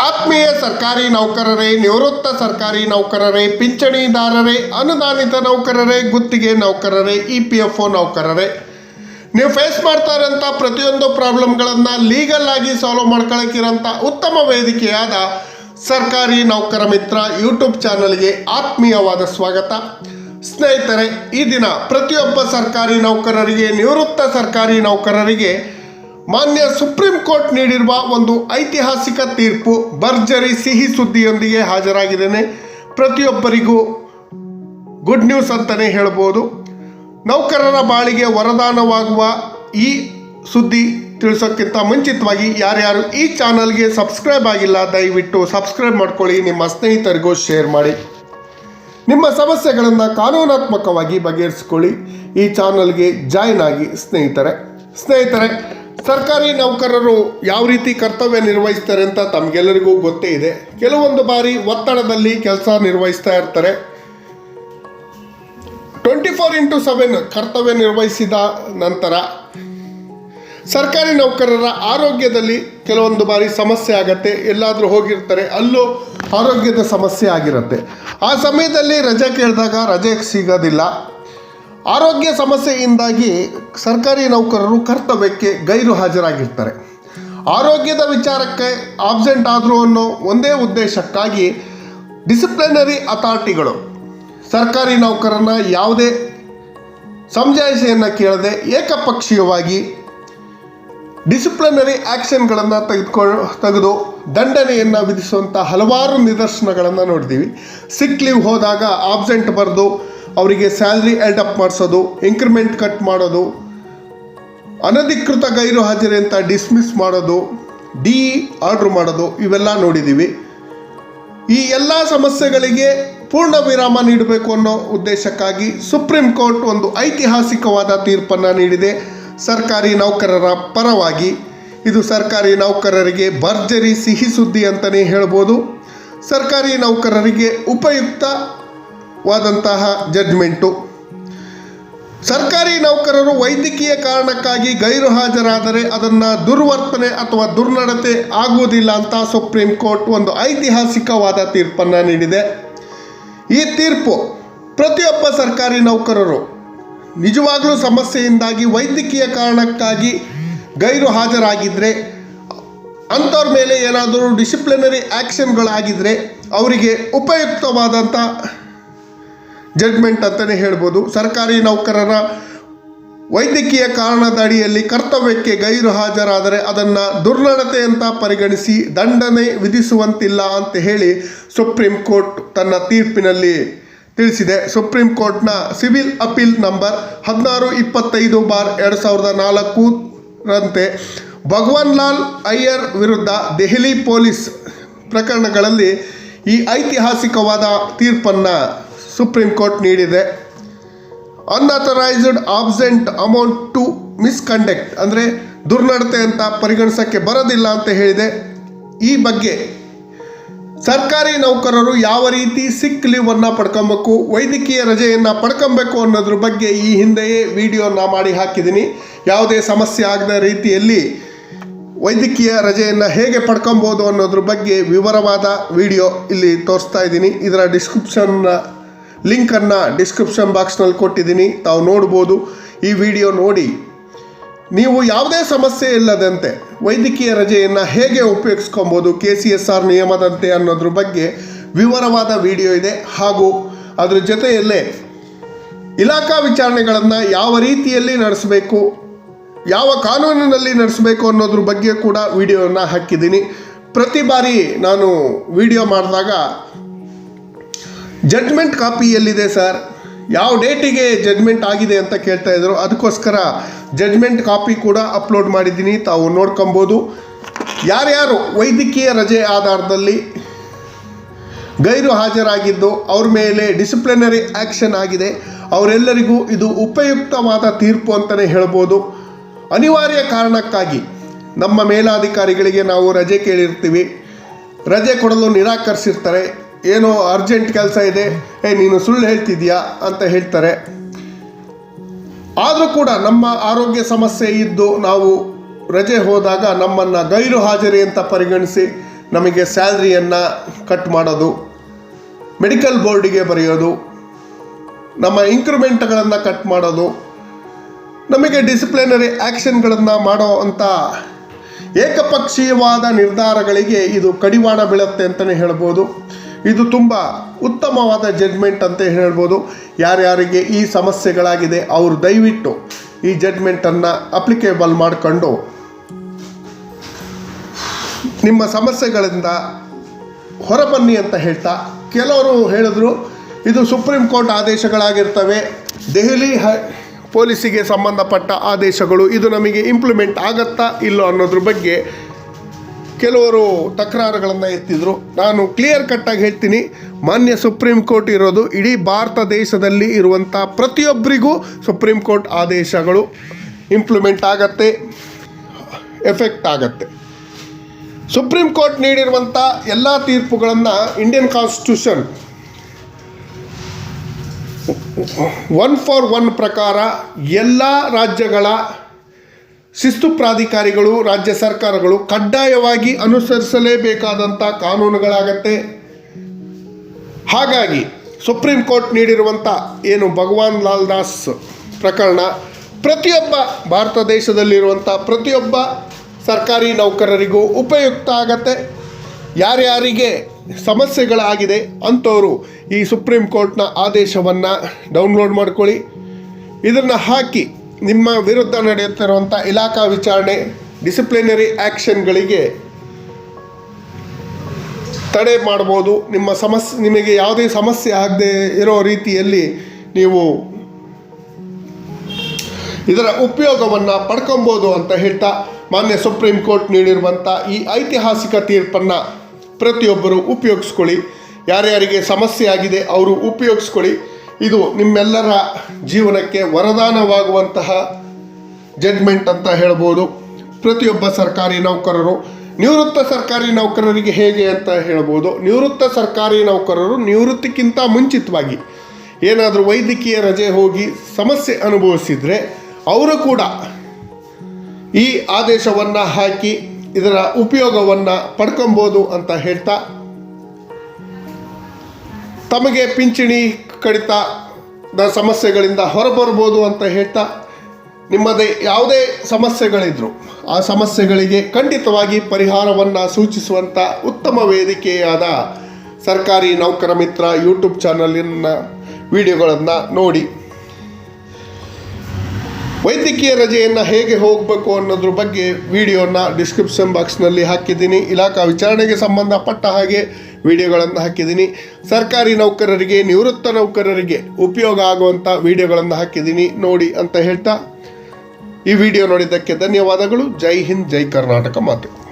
ಆತ್ಮೀಯ ಸರ್ಕಾರಿ ನೌಕರರೇ, ನಿವೃತ್ತ ಸರ್ಕಾರಿ ನೌಕರರೇ, ಪಿಂಚಣಿದಾರರೇ, ಅನುದಾನಿತ ನೌಕರರೇ, ಗುತ್ತಿಗೆ ನೌಕರರೇ, ಇ ಪಿ ಎಫ್ ಒ ನೌಕರರೇ. ನೀವು ಫೇಸ್ ಮಾಡ್ತಾ ಇರೋಂಥ ಪ್ರತಿಯೊಂದು ಪ್ರಾಬ್ಲಮ್ಗಳನ್ನು ಲೀಗಲ್ ಆಗಿ ಸಾಲ್ವ್ ಮಾಡ್ಕೊಳ್ಳೋಕ್ಕಿರೋಂಥ ಉತ್ತಮ ವೇದಿಕೆಯಾದ ಸರ್ಕಾರಿ ನೌಕರ ಮಿತ್ರ ಯೂಟ್ಯೂಬ್ ಚಾನಲ್ಗೆ ಆತ್ಮೀಯವಾದ ಸ್ವಾಗತ. ಸ್ನೇಹಿತರೆ, ಈ ದಿನ ಪ್ರತಿಯೊಬ್ಬ ಸರ್ಕಾರಿ ನೌಕರರಿಗೆ, ನಿವೃತ್ತ ಸರ್ಕಾರಿ ನೌಕರರಿಗೆ ಮಾನ್ಯ ಸುಪ್ರೀಂ ಕೋರ್ಟ್ ನೀಡಿರುವ ಒಂದು ಐತಿಹಾಸಿಕ ತೀರ್ಪು ಭರ್ಜರಿ ಸಿಹಿ ಸುದ್ದಿಯೊಂದಿಗೆ ಹಾಜರಾಗಿದ್ದೇನೆ. ಪ್ರತಿಯೊಬ್ಬರಿಗೂ ಗುಡ್ ನ್ಯೂಸ್ ಅಂತಲೇ ಹೇಳ್ಬೋದು. ನೌಕರರ ಬಾಳಿಗೆ ವರದಾನವಾಗುವ ಈ ಸುದ್ದಿ ತಿಳಿಸೋಕ್ಕಿಂತ ಮುಂಚಿತವಾಗಿ ಯಾರ್ಯಾರು ಈ ಚಾನಲ್ಗೆ ಸಬ್ಸ್ಕ್ರೈಬ್ ಆಗಿಲ್ಲ, ದಯವಿಟ್ಟು ಸಬ್ಸ್ಕ್ರೈಬ್ ಮಾಡ್ಕೊಳ್ಳಿ. ನಿಮ್ಮ ಸ್ನೇಹಿತರಿಗೂ ಶೇರ್ ಮಾಡಿ. ನಿಮ್ಮ ಸಮಸ್ಯೆಗಳನ್ನು ಕಾನೂನಾತ್ಮಕವಾಗಿ ಬಗೆಹರಿಸಿಕೊಳ್ಳಿ. ಈ ಚಾನಲ್ಗೆ ಜಾಯ್ನ್ ಆಗಿ ಸ್ನೇಹಿತರೆ. ಸ್ನೇಹಿತರೆ ಸರ್ಕಾರಿ ನೌಕರರು ಯಾವ ರೀತಿ ಕರ್ತವ್ಯ ನಿರ್ವಹಿಸ್ತಾರೆ ಅಂತ ತಮಗೆಲ್ಲರಿಗೂ ಗೊತ್ತೇ ಇದೆ. ಕೆಲವೊಂದು ಬಾರಿ ಒತ್ತಡದಲ್ಲಿ ಕೆಲಸ ನಿರ್ವಹಿಸ್ತಾ ಇರ್ತಾರೆ. ಟ್ವೆಂಟಿ ಫೋರ್ ಇಂಟು ಸೆವೆನ್ ಕರ್ತವ್ಯ ನಿರ್ವಹಿಸಿದ ನಂತರ ಸರ್ಕಾರಿ ನೌಕರರ ಆರೋಗ್ಯದಲ್ಲಿ ಕೆಲವೊಂದು ಬಾರಿ ಸಮಸ್ಯೆ ಆಗತ್ತೆ. ಎಲ್ಲಾದರೂ ಹೋಗಿರ್ತಾರೆ, ಅಲ್ಲೂ ಆರೋಗ್ಯದ ಸಮಸ್ಯೆ ಆಗಿರುತ್ತೆ. ಆ ಸಮಯದಲ್ಲಿ ರಜೆ ಕೇಳಿದಾಗ ರಜೆ ಸಿಗೋದಿಲ್ಲ. ಆರೋಗ್ಯ ಸಮಸ್ಯೆಯಿಂದಾಗಿ ಸರ್ಕಾರಿ ನೌಕರರು ಕರ್ತವ್ಯಕ್ಕೆ ಗೈರು ಹಾಜರಾಗಿರ್ತಾರೆ. ಆರೋಗ್ಯದ ವಿಚಾರಕ್ಕೆ ಆಬ್ಸೆಂಟ್ ಆದರೂ ಅನ್ನೋ ಒಂದೇ ಉದ್ದೇಶಕ್ಕಾಗಿ ಡಿಸಿಪ್ಲಿನರಿ ಅಥಾರಿಟಿಗಳು ಸರ್ಕಾರಿ ನೌಕರನ ಯಾವುದೇ ಸಮಜಾಯಿಷೆಯನ್ನು ಕೇಳದೆ ಏಕಪಕ್ಷೀಯವಾಗಿ ಡಿಸಿಪ್ಲಿನರಿ ಆ್ಯಕ್ಷನ್ಗಳನ್ನು ತೆಗೆದುಕೊಂಡು ತೆಗೆದು ದಂಡನೆಯನ್ನು ವಿಧಿಸುವಂಥ ಹಲವಾರು ನಿದರ್ಶನಗಳನ್ನು ನೋಡಿದ್ದೀವಿ ಸಿಕ್ ಲೀವ್ ಹೋದಾಗ ಆಬ್ಸೆಂಟ್ ಬರೆದು ಅವರಿಗೆ ಸ್ಯಾಲ್ರಿ ಅಪ್ ಮಾಡಿಸೋದು ಇಂಕ್ರಿಮೆಂಟ್ ಕಟ್ ಮಾಡೋದು, ಅನಧಿಕೃತ ಗೈರು ಹಾಜರಿ ಅಂತ ಡಿಸ್ಮಿಸ್ ಮಾಡೋದು ಡಿ ಆರ್ಡ್ರ್ ಮಾಡೋದು, ಇವೆಲ್ಲ ನೋಡಿದ್ದೀವಿ ಈ ಎಲ್ಲ ಸಮಸ್ಯೆಗಳಿಗೆ ಪೂರ್ಣ ವಿರಾಮ ನೀಡಬೇಕು ಅನ್ನೋ ಉದ್ದೇಶಕ್ಕಾಗಿ ಸುಪ್ರೀಂ ಕೋರ್ಟ್ ಒಂದು ಐತಿಹಾಸಿಕವಾದ ತೀರ್ಪನ್ನು ನೀಡಿದೆ. ಸರ್ಕಾರಿ ನೌಕರರ ಪರವಾಗಿ. ಇದು ಸರ್ಕಾರಿ ನೌಕರರಿಗೆ ಭರ್ಜರಿ ಸಿಹಿ ಸುದ್ದಿ ಅಂತಲೇ ಹೇಳ್ಬೋದು. ಸರ್ಕಾರಿ ನೌಕರರಿಗೆ ಉಪಯುಕ್ತವಾದಂತಹ ಜಡ್ಜ್ಮೆಂಟು ಸರ್ಕಾರಿ ನೌಕರರು ವೈದ್ಯಕೀಯ ಕಾರಣಕ್ಕಾಗಿ ಗೈರು ಹಾಜರಾದರೆ ಅದನ್ನು ದುರ್ವರ್ತನೆ ಅಥವಾ ದುರ್ನಡತೆ ಆಗುವುದಿಲ್ಲ ಅಂತ ಸುಪ್ರೀಂ ಕೋರ್ಟ್ ಒಂದು ಐತಿಹಾಸಿಕವಾದ ತೀರ್ಪನ್ನು ನೀಡಿದೆ. ಈ ತೀರ್ಪು ಪ್ರತಿಯೊಬ್ಬ ಸರ್ಕಾರಿ ನೌಕರರು ನಿಜವಾಗಲೂ ಸಮಸ್ಯೆಯಿಂದಾಗಿ ವೈದ್ಯಕೀಯ ಕಾರಣಕ್ಕಾಗಿ ಗೈರು ಹಾಜರಾಗಿದ್ದರೆ ಅಂಥವ್ರ ಮೇಲೆ ಏನಾದರೂ ಡಿಸಿಪ್ಲಿನರಿ ಆ್ಯಕ್ಷನ್ಗಳಾಗಿದ್ದರೆ ಅವರಿಗೆ ಉಪಯುಕ್ತವಾದಂಥ ಜಡ್ಮೆಂಟ್ ಅಂತಲೇ ಹೇಳ್ಬೋದು. ಸರ್ಕಾರಿ ನೌಕರರ ವೈದ್ಯಕೀಯ ಕಾರಣದ ಅಡಿಯಲ್ಲಿ ಕರ್ತವ್ಯಕ್ಕೆ ಗೈರು ಹಾಜರಾದರೆ ಅದನ್ನು ದುರ್ನಡತೆ ಅಂತ ಪರಿಗಣಿಸಿ ದಂಡನೆ ವಿಧಿಸುವಂತಿಲ್ಲ ಅಂತ ಹೇಳಿ ಸುಪ್ರೀಂ ಕೋರ್ಟ್ ತನ್ನ ತೀರ್ಪಿನಲ್ಲಿ ತಿಳಿಸಿದೆ. ಸುಪ್ರೀಂ ಕೋರ್ಟ್ನ ಸಿವಿಲ್ ಅಪೀಲ್ ನಂಬರ್ ಹದಿನಾರು ಇಪ್ಪತ್ತೈದು ಬಾರ್ ಎರಡು ಸಾವಿರದ ನಾಲ್ಕರಂತೆ ಭಗವಾನ್ ಲಾಲ್ ಅಯ್ಯರ್ ವಿರುದ್ಧ ದೆಹಲಿ ಪೊಲೀಸ್ ಪ್ರಕರಣಗಳಲ್ಲಿ ಈ ಐತಿಹಾಸಿಕವಾದ ತೀರ್ಪನ್ನು ಸುಪ್ರೀಂ ಕೋರ್ಟ್ ನೀಡಿದೆ. Unauthorised absent amount to misconduct ಅಂದರೆ ದುರ್ನಡತೆ ಅಂತ ಪರಿಗಣಿಸೋಕ್ಕೆ ಬರೋದಿಲ್ಲ ಅಂತ ಹೇಳಿದೆ. ಈ ಬಗ್ಗೆ ಸರ್ಕಾರಿ ನೌಕರರು ಯಾವ ರೀತಿ ಸಿಕ್ ಲೀವನ್ನು ಪಡ್ಕೊಬೇಕು, ವೈದ್ಯಕೀಯ ರಜೆಯನ್ನು ಪಡ್ಕೊಬೇಕು ಅನ್ನೋದ್ರ ಬಗ್ಗೆ ಈ ಹಿಂದೆಯೇ ವಿಡಿಯೋನ ಮಾಡಿ ಹಾಕಿದ್ದೀನಿ. ಯಾವುದೇ ಸಮಸ್ಯೆ ಆಗದ ರೀತಿಯಲ್ಲಿ ವೈದ್ಯಕೀಯ ರಜೆಯನ್ನು ಹೇಗೆ ಪಡ್ಕೊಬೋದು ಅನ್ನೋದ್ರ ಬಗ್ಗೆ ವಿವರವಾದ ವಿಡಿಯೋ ಇಲ್ಲಿ ತೋರಿಸ್ತಾ ಇದ್ದೀನಿ. ಇದರ ಡಿಸ್ಕ್ರಿಪ್ಷನ್ನ ಲಿಂಕನ್ನು ಡಿಸ್ಕ್ರಿಪ್ಷನ್ ಬಾಕ್ಸ್ನಲ್ಲಿ ಕೊಟ್ಟಿದ್ದೀನಿ. ತಾವು ನೋಡ್ಬೋದು. ಈ ವಿಡಿಯೋ ನೋಡಿ. ನೀವು ಯಾವುದೇ ಸಮಸ್ಯೆ ಇಲ್ಲದಂತೆ ವೈದ್ಯಕೀಯ ರಜೆಯನ್ನು ಹೇಗೆ ಉಪಯೋಗಿಸ್ಕೊಬೋದು ಕೆ ಸಿ ಎಸ್ ಆರ್ ನಿಯಮದಂತೆ ಅನ್ನೋದ್ರ ಬಗ್ಗೆ ವಿವರವಾದ ವಿಡಿಯೋ ಇದೆ. ಹಾಗೂ ಅದರ ಜೊತೆಯಲ್ಲೇ ಇಲಾಖಾ ವಿಚಾರಣೆಗಳನ್ನು ಯಾವ ರೀತಿಯಲ್ಲಿ ನಡೆಸಬೇಕು, ಯಾವ ಕಾನೂನಿನಲ್ಲಿ ನಡೆಸಬೇಕು ಅನ್ನೋದ್ರ ಬಗ್ಗೆ ಕೂಡ ವಿಡಿಯೋನ ಹಾಕಿದ್ದೀನಿ. ಪ್ರತಿ ಬಾರಿ ನಾನು ವಿಡಿಯೋ ಮಾಡಿದಾಗ ಜಡ್ಜ್ಮೆಂಟ್ ಕಾಪಿ ಎಲ್ಲಿದೆ ಸರ್ ಯಾವ ಡೇಟಿಗೆ ಜಡ್ಮೆಂಟ್ ಆಗಿದೆ ಅಂತ ಕೇಳ್ತಾ ಇದ್ರು. ಅದಕ್ಕೋಸ್ಕರ ಜಡ್ಜ್ಮೆಂಟ್ ಕಾಪಿ ಕೂಡ ಅಪ್ಲೋಡ್ ಮಾಡಿದ್ದೀನಿ. ತಾವು ನೋಡ್ಕೊಬೋದು. ಯಾರ್ಯಾರು ವೈದ್ಯಕೀಯ ರಜೆ ಆಧಾರದಲ್ಲಿ ಗೈರು ಹಾಜರಾಗಿದ್ದು, ಅವ್ರ ಮೇಲೆ ಡಿಸಿಪ್ಲಿನರಿ ಆ್ಯಕ್ಷನ್ ಆಗಿದೆ. ಅವರೆಲ್ಲರಿಗೂ ಇದು ಉಪಯುಕ್ತವಾದ ತೀರ್ಪು ಅಂತಲೇ ಹೇಳ್ಬೋದು. ಅನಿವಾರ್ಯ ಕಾರಣಕ್ಕಾಗಿ ನಮ್ಮ ಮೇಲಾಧಿಕಾರಿಗಳಿಗೆ ನಾವು ರಜೆ ಕೇಳಿರ್ತೀವಿ. ರಜೆ ಕೊಡಲು ನಿರಾಕರಿಸಿರ್ತಾರೆ. ಏನೋ ಅರ್ಜೆಂಟ್ ಕೆಲಸ ಇದೆ, ಏ, ನೀನು ಸುಳ್ಳು ಹೇಳ್ತಿದ್ಯಾ ಅಂತ ಹೇಳ್ತಾರೆ. ಆದರೂ ಕೂಡ ನಮ್ಮ ಆರೋಗ್ಯ ಸಮಸ್ಯೆ ಇದ್ದು ನಾವು ರಜೆ ಹೋದಾಗ ನಮ್ಮನ್ನು ಗೈರು ಹಾಜರಿ ಅಂತ ಪರಿಗಣಿಸಿ ನಮಗೆ ಸ್ಯಾಲ್ರಿಯನ್ನು ಕಟ್ ಮಾಡೋದು, ಮೆಡಿಕಲ್ ಬೋರ್ಡಿಗೆ ಬರೆಯೋದು, ನಮ್ಮ ಇಂಕ್ರಿಮೆಂಟ್ಗಳನ್ನು ಕಟ್ ಮಾಡೋದು, ನಮಗೆ ಡಿಸಿಪ್ಲಿನರಿ ಆ್ಯಕ್ಷನ್ಗಳನ್ನು ಮಾಡೋ ಅಂಥ ಏಕಪಕ್ಷೀಯವಾದ ನಿರ್ಧಾರಗಳಿಗೆ ಇದು ಕಡಿವಾಣ ಬೀಳುತ್ತೆ ಅಂತಲೇ ಹೇಳ್ಬೋದು. ಇದು ತುಂಬ ಉತ್ತಮವಾದ ಜಡ್ಮೆಂಟ್ ಅಂತ ಹೇಳ್ಬೋದು. ಯಾರ್ಯಾರಿಗೆ ಈ ಸಮಸ್ಯೆಗಳಾಗಿದೆ ಅವರು ದಯವಿಟ್ಟು ಈ ಜಡ್ಮೆಂಟನ್ನು ಅಪ್ಲಿಕೇಬಲ್ ಮಾಡಿಕೊಂಡು ನಿಮ್ಮ ಸಮಸ್ಯೆಗಳಿಂದ ಹೊರಬನ್ನಿ ಅಂತ ಹೇಳ್ತಾ ಕೆಲವರು ಹೇಳಿದ್ರು, ಇದು ಸುಪ್ರೀಂ ಕೋರ್ಟ್ ಆದೇಶಗಳಾಗಿರ್ತವೆ. ದೆಹಲಿ ಹ, ಪೊಲೀಸಿಗೆ ಸಂಬಂಧಪಟ್ಟ ಆದೇಶಗಳು, ಇದು ನಮಗೆ ಇಂಪ್ಲಿಮೆಂಟ್ ಆಗತ್ತಾ ಇಲ್ಲೋ ಅನ್ನೋದ್ರ ಬಗ್ಗೆ ಕೆಲವರು ತಕರಾರುಗಳನ್ನು ಎತ್ತಿದ್ರು. ನಾನು ಕ್ಲಿಯರ್ ಕಟ್ಟಾಗಿ ಹೇಳ್ತೀನಿ. ಮಾನ್ಯ ಸುಪ್ರೀಂ ಕೋರ್ಟ್ ಇರೋದು ಇಡೀ ಭಾರತ ದೇಶದಲ್ಲಿ ಇರುವಂಥ ಪ್ರತಿಯೊಬ್ಬರಿಗೂ ಸುಪ್ರೀಂ ಕೋರ್ಟ್ ಆದೇಶಗಳು ಇಂಪ್ಲಿಮೆಂಟ್ ಆಗತ್ತೆ ಎಫೆಕ್ಟ್ ಆಗತ್ತೆ. ಸುಪ್ರೀಂ ಕೋರ್ಟ್ ನೀಡಿರುವಂಥ ಎಲ್ಲ ತೀರ್ಪುಗಳನ್ನು Indian constitution one for one ಪ್ರಕಾರ ಎಲ್ಲ ರಾಜ್ಯಗಳ ಶಿಸ್ತು ಪ್ರಾಧಿಕಾರಿಗಳು, ರಾಜ್ಯ ಸರ್ಕಾರಗಳು ಕಡ್ಡಾಯವಾಗಿ ಅನುಸರಿಸಲೇಬೇಕಾದಂಥ ಕಾನೂನುಗಳಾಗತ್ತೆ. ಹಾಗಾಗಿ ಸುಪ್ರೀಂ ಕೋರ್ಟ್ ನೀಡಿರುವಂಥ ಏನು ಭಗವಾನ್ ಲಾಲ್ ದಾಸ್ ಪ್ರಕರಣ, ಪ್ರತಿಯೊಬ್ಬ ಭಾರತ ದೇಶದಲ್ಲಿರುವಂಥ ಪ್ರತಿಯೊಬ್ಬ ಸರ್ಕಾರಿ ನೌಕರರಿಗೂ ಉಪಯುಕ್ತ ಆಗತ್ತೆ. ಯಾರ್ಯಾರಿಗೆ ಸಮಸ್ಯೆಗಳಾಗಿದೆ ಅಂಥವರು ಈ ಸುಪ್ರೀಂ ಕೋರ್ಟ್ನ ಆದೇಶವನ್ನು ಡೌನ್ಲೋಡ್ ಮಾಡ್ಕೊಳ್ಳಿ. ಇದನ್ನು ಹಾಕಿ ನಿಮ್ಮ ವಿರುದ್ಧ ನಡೆಯುತ್ತಿರುವಂಥ ಇಲಾಖಾ ವಿಚಾರಣೆ ಡಿಸಿಪ್ಲಿನರಿ ಆ್ಯಕ್ಷನ್ಗಳಿಗೆ ತಡೆ ಮಾಡ್ಬೋದು. ನಿಮ್ಮ ಸಮಸ್ಯೆ ನಿಮಗೆ ಯಾವುದೇ ಸಮಸ್ಯೆ ಆಗದೆ ಇರೋ ರೀತಿಯಲ್ಲಿ ನೀವು ಇದರ ಉಪಯೋಗವನ್ನು ಪಡ್ಕೊಬೋದು ಅಂತ ಹೇಳ್ತಾ ಮಾನ್ಯ ಸುಪ್ರೀಂ ಕೋರ್ಟ್ ನೀಡಿರುವಂಥ ಈ ಐತಿಹಾಸಿಕ ತೀರ್ಪನ್ನು ಪ್ರತಿಯೊಬ್ಬರು ಉಪಯೋಗಿಸ್ಕೊಳ್ಳಿ. ಯಾರ್ಯಾರಿಗೆ ಸಮಸ್ಯೆ ಆಗಿದೆ, ಅವರು ಉಪಯೋಗಿಸ್ಕೊಳ್ಳಿ. ಇದು ನಿಮ್ಮೆಲ್ಲರ ಜೀವನಕ್ಕೆ ವರದಾನವಾಗುವಂತಹ ಜಡ್ಮೆಂಟ್ ಅಂತ ಹೇಳ್ಬೋದು. ಪ್ರತಿಯೊಬ್ಬ ಸರ್ಕಾರಿ ನೌಕರರು, ನಿವೃತ್ತ ಸರ್ಕಾರಿ ನೌಕರರಿಗೆ ಹೇಗೆ ಅಂತ ಹೇಳ್ಬೋದು. ನಿವೃತ್ತ ಸರ್ಕಾರಿ ನೌಕರರು ನಿವೃತ್ತಿಗಿಂತ ಮುಂಚಿತವಾಗಿ ಏನಾದರೂ ವೈದ್ಯಕೀಯ ರಜೆ ಹೋಗಿ ಸಮಸ್ಯೆ ಅನುಭವಿಸಿದರೆ ಅವರು ಕೂಡ ಈ ಆದೇಶವನ್ನು ಹಾಕಿ ಇದರ ಉಪಯೋಗವನ್ನು ಪಡ್ಕೊಬೋದು ಅಂತ ಹೇಳ್ತಾ, ತಮಗೆ ಪಿಂಚಣಿ ಕಡಿತದ ಸಮಸ್ಯೆಗಳಿಂದ ಹೊರಬರ್ಬೋದು ಅಂತ ಹೇಳ್ತಾ ನಿಮ್ಮದೇ ಯಾವುದೇ ಸಮಸ್ಯೆಗಳಿದ್ರು ಆ ಸಮಸ್ಯೆಗಳಿಗೆ ಖಂಡಿತವಾಗಿ ಪರಿಹಾರವನ್ನು ಸೂಚಿಸುವಂಥ ಉತ್ತಮ ವೇದಿಕೆಯಾದ ಸರ್ಕಾರಿ ನೌಕರ ಮಿತ್ರ ಯೂಟ್ಯೂಬ್ ಚಾನಲಿನ ವಿಡಿಯೋಗಳನ್ನು ನೋಡಿ ವೈದ್ಯಕೀಯ ರಜೆಯನ್ನು ಹೇಗೆ ಹೋಗಬೇಕು ಅನ್ನೋದ್ರ ಬಗ್ಗೆ ವಿಡಿಯೋನ ಡಿಸ್ಕ್ರಿಪ್ಷನ್ ಬಾಕ್ಸ್ನಲ್ಲಿ ಹಾಕಿದ್ದೀನಿ. ಇಲಾಖಾ ವಿಚಾರಣೆಗೆ ಸಂಬಂಧಪಟ್ಟ ಹಾಗೆ ವಿಡಿಯೋಗಳನ್ನು ಹಾಕಿದ್ದೀನಿ. ಸರ್ಕಾರಿ ನೌಕರರಿಗೆ, ನಿವೃತ್ತ ನೌಕರರಿಗೆ ಉಪಯೋಗ ಆಗುವಂಥ ವಿಡಿಯೋಗಳನ್ನು ಹಾಕಿದ್ದೀನಿ. ನೋಡಿ ಅಂತ ಹೇಳ್ತಾ ಈ ವಿಡಿಯೋ ನೋಡಿದ್ದಕ್ಕೆ ಧನ್ಯವಾದಗಳು. ಜೈ ಹಿಂದ್, ಜೈ ಕರ್ನಾಟಕ ಮಾತು.